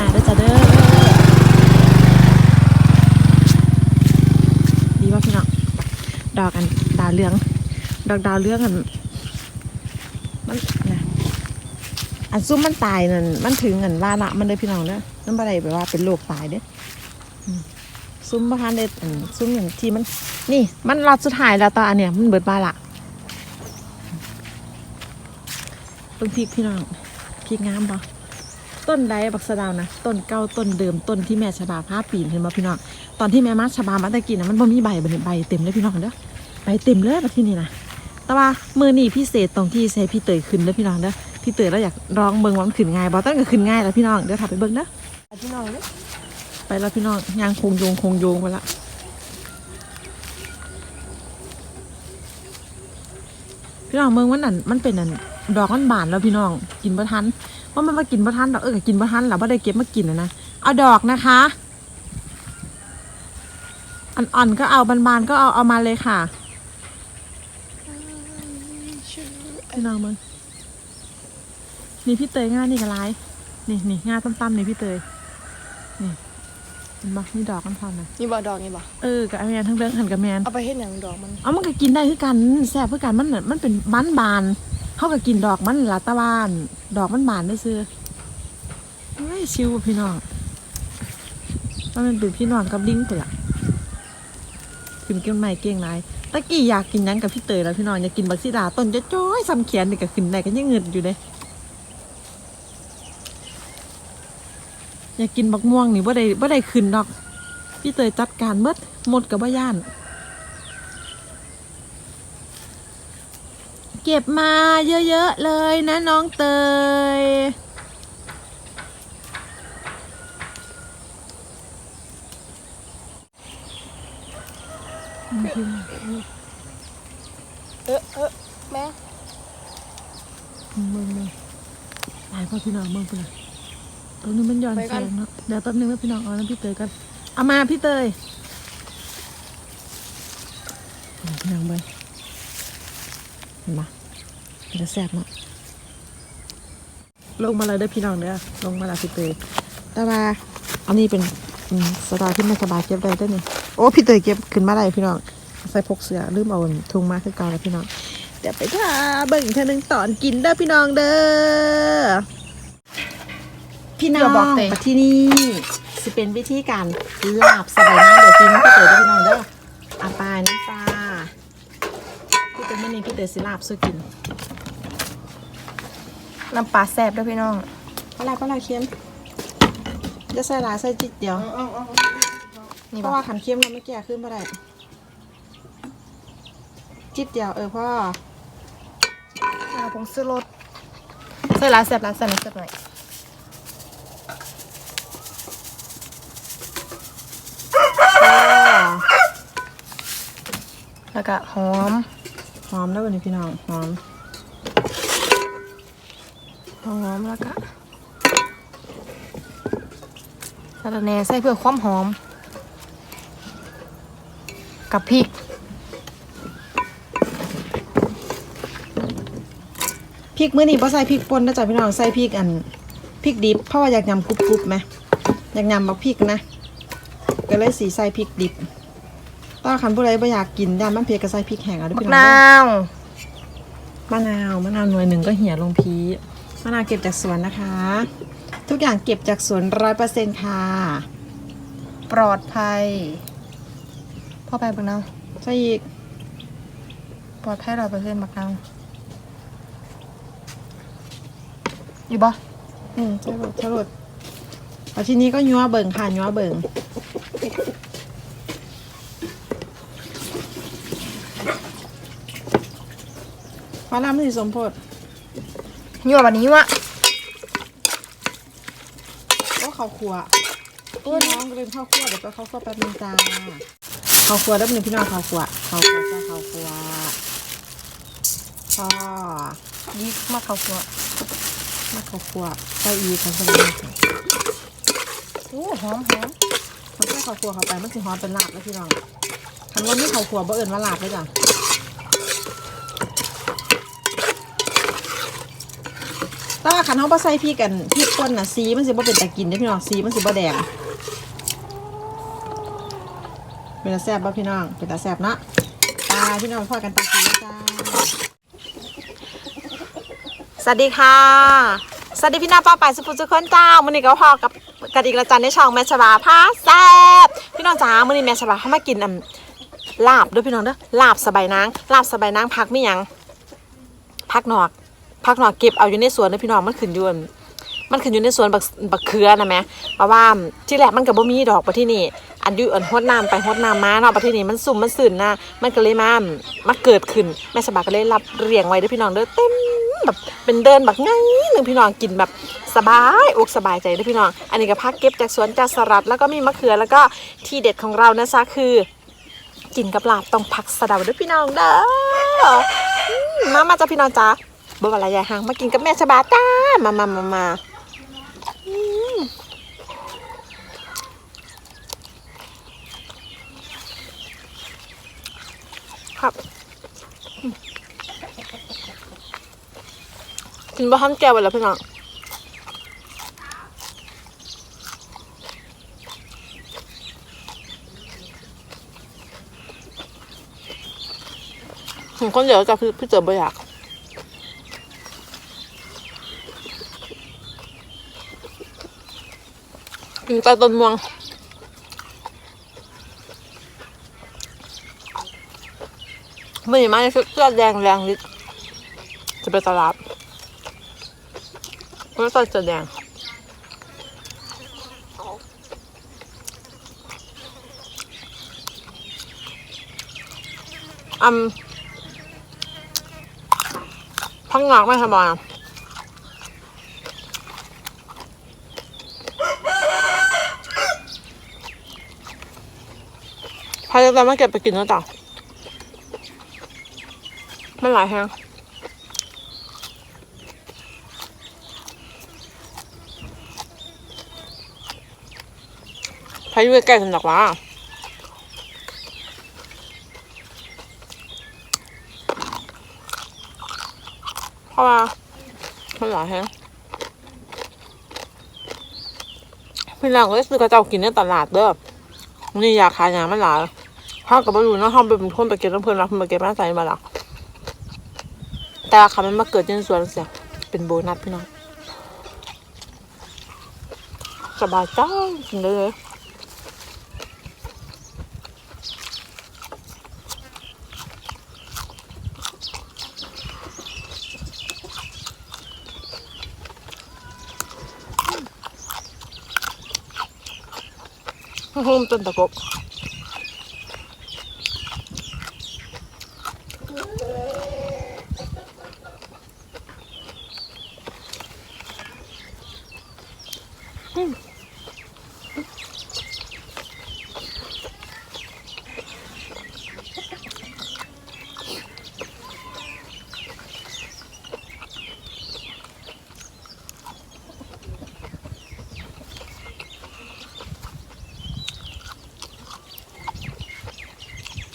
หนาด้อจ้าเด้อดีว่าพี่น้องดอกกันดาวเรือง ดอกดาวเรืองกันมันนะอันซุ้มมันตายนั่นมันถึงเงินว่าละมันเลยพี่น้องเด้อมันบ่ได้แบบว่าเป็นโรคตายเด้อซุ้มบ่ทันได้อันซุ้มอย่างที่มัน นี่ มันรอดสุดท้ายแล้วตอนอันเนี้ยมันเบิดบ้าละเพิ่งพริกพี่น้องพริกงามปะ ต้นใดบักสะดาวนะต้นเก้าต้นเดิมต้นที่แม่ชบาผ้าปีนเห็นบ่พี่น้องตอนที่แม่มาชบามาตะกี้นะมันบ่มีใบใบใบเต็มเลยพี่น้องเด้อใบเต็มเลยมาที่นี่นะแต่ว่ามือนี่พิเศษตรงที่ใส่พี่เตยขึ้นเด้อพี่น้องเด้อพี่เตยแล้วอยากลองเบิ่งว่ามันขึ้นง่ายบ่ต้นก็ขึ้นง่ายแล้วพี่น้องเดี๋ยวถัดไปเบิ่งเด้อพี่น้องเลยไปแล้วพี่น้องยางคงโยงคงโยงไปละพี่น้องเมืองมันนั่นมันเป็นนั่นดอกมันบานแล้วพี่น้องกินบ่ทัน ว่ามันมากินบ่ทันดอกเออก็กินบ่ทันแล้วบ่ได้เก็บมากินนะนะเอาดอกนะคะ อ่อนๆก็เอาบานๆก็เอาเอามาเลยค่ะพี่น้องมึงนี่พี่เตยง่ายนี่ก็ร้ายนี่นี่ง่ายตั้มๆนี่พี่เตยนี่เห็นบ่มีดอกกันพร้อมนะนี่บ่ดอกนี่บ่เออกับแมนทั้งเรื่องหันกับแมนเอาไปเฮ็ดหยังดอกมันเอามันก็กินได้คือกันแซ่บคือกันมันน่ะมันเป็นบ้านบาน เขาก็กินดอกมันละตะวันดอกมันบานได้ซื้อเฮ้ยชิวพี่น้องมันเป็นพี่น้องกับลิงไปละกินเก่งใหม่เก่งไรตะกี้อยากกินหยังกับพี่เตยแล้วพี่น้องอยากกินบักซีดาต้นจะจ้อยซ้ำเขียนนี่ก็ขึ้นได้ก็ยังเงินอยู่เด้อยากกินบักม่วงนี่บ่ได้บ่ได้ขึ้นดอก พี่เตยจัดการเบิดหมดกับบ่ย่าน ก็บมาเยอะๆเลยนะน้องเตย เออเออแม่เมืองเลยตายพ่อพี่น้องเมืองไปเลยตอนนี้มันย้อนแสงเนาะเดี๋ยวแป๊บนึงนะพี่น้องเอาน้ำพี่เตยกัน เอามาพี่เตยพี่น้องไปมัน จะแซ่บเนาะลงมาเลยเด้อพี่น้องเด้อลงมาและพี่เตยแต่ว่าอันนี้เป็นอืมสไตล์ที่ไม่สบายเก็บได้ด้วยนี่โอ้พี่เตยเก็บขึ้นมาได้พี่น้องใส่พกเสือลืมเอาถุงมาคือเก่าแล้วพี่น้องเดี๋ยวไปทาเบิ่งเธอหนึ่งตอนกินเด้อพี่น้องเด้อพี่น้องมาที่นี่สิเป็นวิธีการลาบสบายมากเดี๋ยวกินพี่เต๋อเด้อพี่น้องเด้ออาปลาน้ำปลาพี่เต๋อเมื่อนี้พี่เต๋อสิลาบสู้กิน น้ำปลาแซ่บเด้วยพี่น้องปลาปลาเค็มจะใส่หลายใส่จิตเดียวนี่เพบ่ราะว่าขันเค็มเราไม่แก่ขึ้นมาได้จิตเดียวเออพ่ออ่าผงซื้อรสใส่หลายแซ่บหลายแซ่บหน่อยแซ่บหน่อยพ่อแล้วก็หอม หอมแล้ววันนี้พี่น้องหอม หอมแล้วก็สะระแหน่ใส่เพื่อความหอม กับพริกพริกมื้อนี้บ่ใส่พริกป่นนะจ๊ะพี่น้องใส่พริกอันพริกดิบเพราะว่าอยากยำกรุบๆไหมอยากยำบักพริกนะก็เลยสีใส่พริกดิบตอนคันผู้ใดบ่อยากกินย่านมันเผ็ดก็ใส่พริกแห้งเอาเด้วยมะพี่น้องนาเด้อวมะนาวมะนาวหน่วยหนึ่งก็เหี่ยลงพี มะนาวเก็บจากสวนนะคะ ทุกอย่างเก็บจากสวนร้อยเปอร์เซ็นต์ค่ะ ปลอดภัย พ่อไปบักนาวใส่อีก ปลอดภัยร้อยเปอร์เซ็นต์บักนาวอยู่บ่อืมใช่หมดใช่หมดเอาทีนี้ก็ยัวเบิ่งค่ะยัวเบิ่งฟ้าลำสีสมโพธิอ ยู่แบบนี้วะก็ข้าวครัวพี่น้องก็เป็นข้าวครัวเดี๋ยวไปข้าวครัวแป๊บนึงจ้าข้าวครัวแล้วเป็นงพี่น้องข้าวครัวข้าวครัวจ้าข้าวครัวพ่อยิกมาเข้าครัวมาข้าวครัวใส่อีกกันใช่ไหมโอ้หอมหอมเขาใส่ข้าวครัวเข้าไปมันสิหอมเป็นลาบแล้วพี่น้องคันว่ามีข้าวครัวบ่เอิญว่าลาบเลยจ้ะ แต่ว่าคันเฮาบ่ใส่พริกกันพริกป่นน่ะสีมันสิบ่เป็นตากินเด้อพี่น้องสีมันสิบ่แดงเป็นตาแซ่บบ่พี่น้องเป็นตาแซ่บนะตาพี่น้องพอกันตาสีจ้าสวัสดีค่ะสวัสดีพี่น้องป้าป่ายสุภูสุขคนเจ้ามื้อนี้ก็พอกับกันอีกล้วจันในช่องแม่ชบาพาแซ่บพี่น้องจ๋ามื้อนี้แม่ชบาเข้ามากินอ่ำลาบด้วยพี่น้องเด้อลาบสบายนางลาบสบายนางพักไม่ยังพักหนอก พักหนอเก็บเอาอยู่ในสวนนะพี่น้องมันขึ้นอยู่อั่นมันขึ้นอยู่ในสวนบักบักเขือนะแม่เพราะว่าที่แรกมันก็บ่มีดอกประที่นี่ อันอยู่อันฮดน้ำไปฮดน้ำมาเนาะประที่นี่มันสุ่มมันสื่นนะมันก็เลยมามาเกิดขึ้นแม่สบายก็เลยรับเรียงไว้ด้อพี่น้องเด้อเต็มแบบเป็นเดินแบบง่ายหนึ่งพี่น้องกินแบบสบายอกสบายใจด้อพี่น้อง อันนี้ก็พักเก็บจากสวนจากสลัดแล้วก็มีมะเขือแล้วก็ที่เด็ดของเรานะจ๊ะคือ กินกับลาบต้องผักสะเดาด้อพี่น้องเด้อมมามาจ้าพี่น้องจ้า บ่ว่าอะไรยายหางมากินกับแม่ชะบาจ้ามามามามาครับกินบะฮันแก้วไปแล้วพี่น้องผมคนเดียวจะพี่พี่เจอบ่อยาก กินใต้ต้นม่วงไม่มาในชุดเสื้อแดงแรงนิดจะไปตลาดก็ใส่เสื้อแดงอืมพังงากไม่สบายอะ พายจะมาเก็บไปกินแล้วจ้ะมันหลายแฮงพายุใกล้ๆสำนักว่าเพราะว่ามันหลายแฮงพี่นางก็ซื้อกระเจ้ากินในตลาดเด้อนี่อยากขายอย่างมันหลาย ห้ากับไม่รู้เนาะห้องเป็นคนไปเก็บน้ำเพลินแล้วเพิ่นไปเก็บมาใส่มาละแต่ว่าคำมันมาเกิดในสวนเสียเป็นโบนัสพี่น้องสบายจ้ากินได้เลยหุ่มต้นตะกบ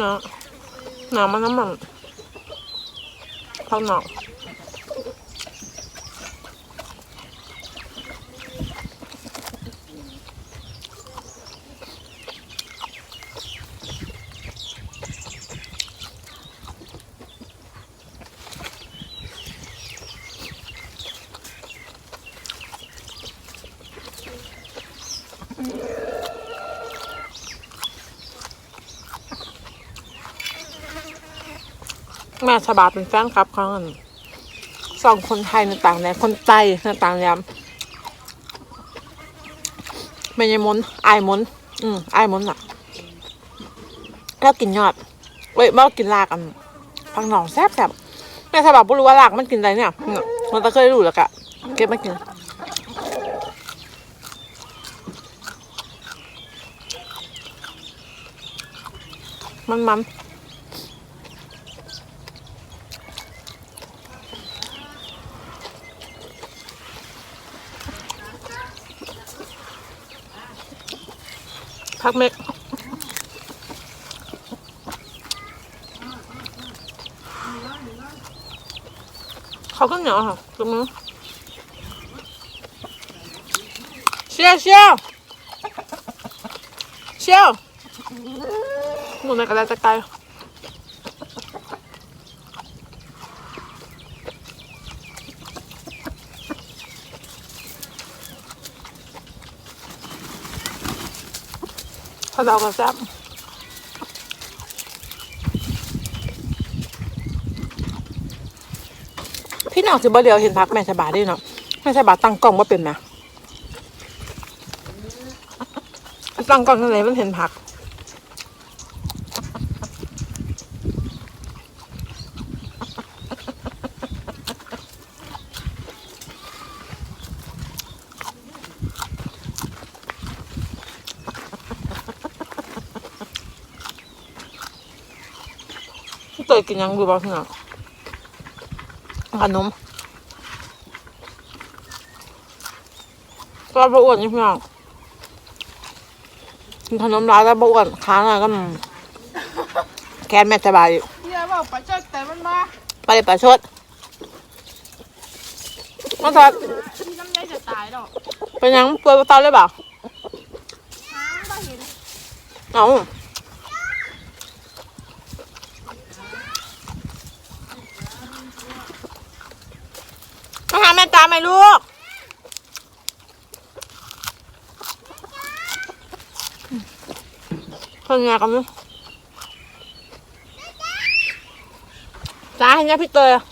นาะหนามันน้ำมันข้างนอก แม่ฉบาเป็นแฟนคลับเขาอันสองคนไทยในต่างแดนคนใจในต่างแดนไม่ใช่มนไอายมนอืมไอายมนอะแล้วกินยอดเว้ยบ่กินรากอันพังหนองแซ่บแซ่บแม่ฉบาไม่รู้ว่ารากมันกินอะไรเนี่ยเนี่ยมันตะเคยรู้แล้วกะเก็บมากินมันมัน พักเม็กเขาก็เหนียวค่ะตรงนี้เชี่ยวเชี่ยวเชี่ยวหนูในกระดาษตะไคร้ เราก็แซ่บพี่น้องสิบ่เดียวเห็นพักแม่ชะบาด้วยเนาะแม่ชะบาตั้งกล้องว่าเป็นไหมตั้งกล้องทางไหนมันเห็นผัก กินยังดูบ้างเนาะขนมก็บอ้วนนี่พี่น้องกินขนมร้ายแล้วบอ้วนค้างอะไรก็มันแคนแม่สบายอยู่เฮียบอกปลาเจ้าแต่มันมาไปเลยป่าชดมาทอดที่น้ำใยจะตายดอกเป็นยังเปิดประตูเลยเปล่าหาไม่เห็นเอามาหาแม่ตาไหมลูก คนงานกันมั้ยจ้าเห็นยังพี่เตยอะ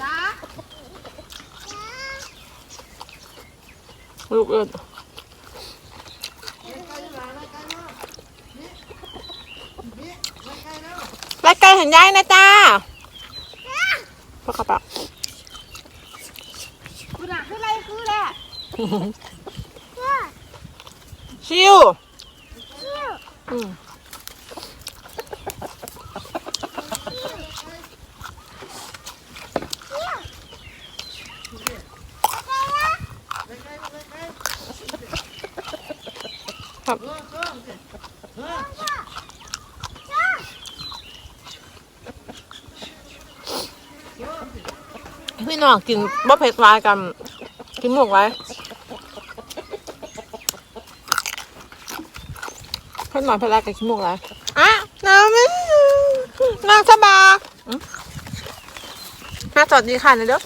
จ้าลูกเอิญไปไกลเห็นยายนะจ้าพ่อกระเป๋า คุณอะคืออะไรคือแหละ ชิวอืมครับพี่น้องกินบ่เผ็ดร้ายกัน กินหมกไว้ เพื่อนหน่อยเพื่อนรักกับขี้มูกอะไรอะน้ำไม่นางสบายอืมน่าสวัสดีค่ะนะเด้อ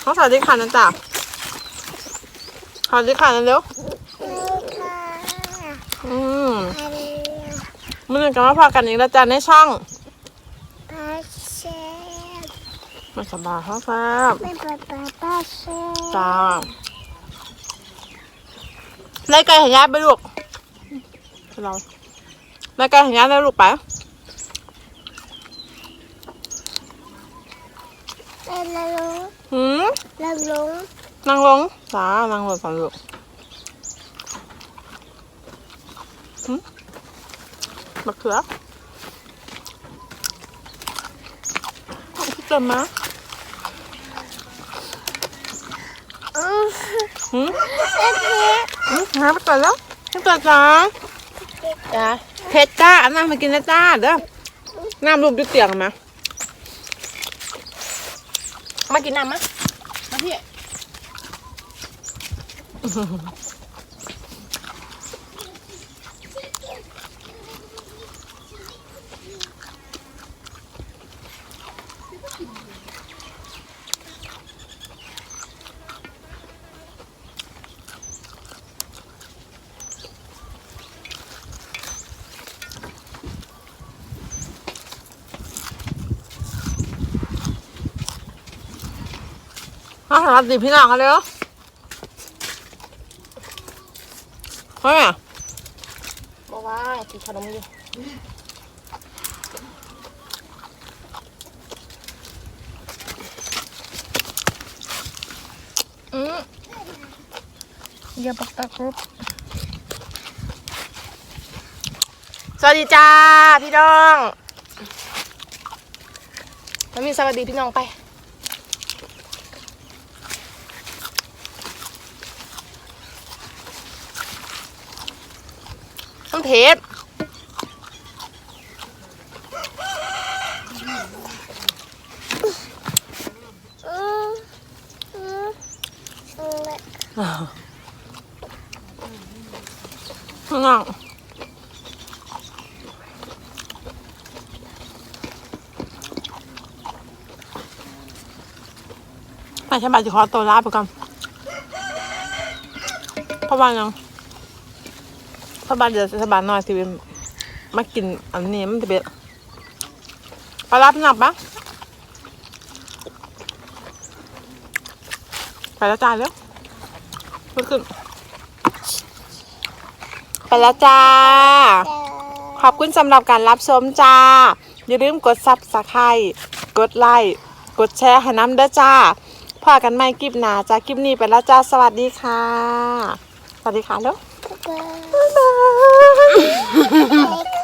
เขาสวัสดีค่ะนะจ๊ะสวัสดีค่ะนะเด้ออืมมันกันมาพอกันอีกแล้วจ้ะในช่องมันสบายครับครับจ้าไล่ไก่เห็นยายไปลูก เราไล่ไก่เห็นยายได้ลูกไปหืมนั่งลงจ้านั่งลงก่อนลูกหืมมะเขือคิดจะมาหืมหืมหาไปก่อนแล้วให้ก่อนจ้า จ้าเพชรจ้าอาน้ำมากินนะจ้าเด้อน้ำรูปดูเตียงมามากินน้ำมะมาพี่ อาหารดิพี่น้องกันเลยเหรอเฮ้ยบอกว่ากินขนมอยู่อืมอย่าปักตะครบสวัสดีจ้า พี่น้องมันมีสวัสดีพี่น้องไป มันเผ็ดข้างไม่ใช่บาทจะขอตัวลาไปก่อนเพราะว่ายัง พราะบาทเดี๋ยวสบายหน่อยสิเป็นมากินอันนี้มันจะเป็นปลารับหนับปะไปแล้วจ้าเร็วลุกขึ้นไปแล้วจ้า ขอบคุณสำหรับการรับชมจ้า อย่าลืมกดซับสไครต์กดไลค์กดแชร์ให้น้ำเด้อจ้าพอกันใหม่คลิปหนาจ้าคลิปนี้ไปแล้วจ้า สวัสดีค่ะ สวัสดีค่ะแล้ว บ๊ายบาย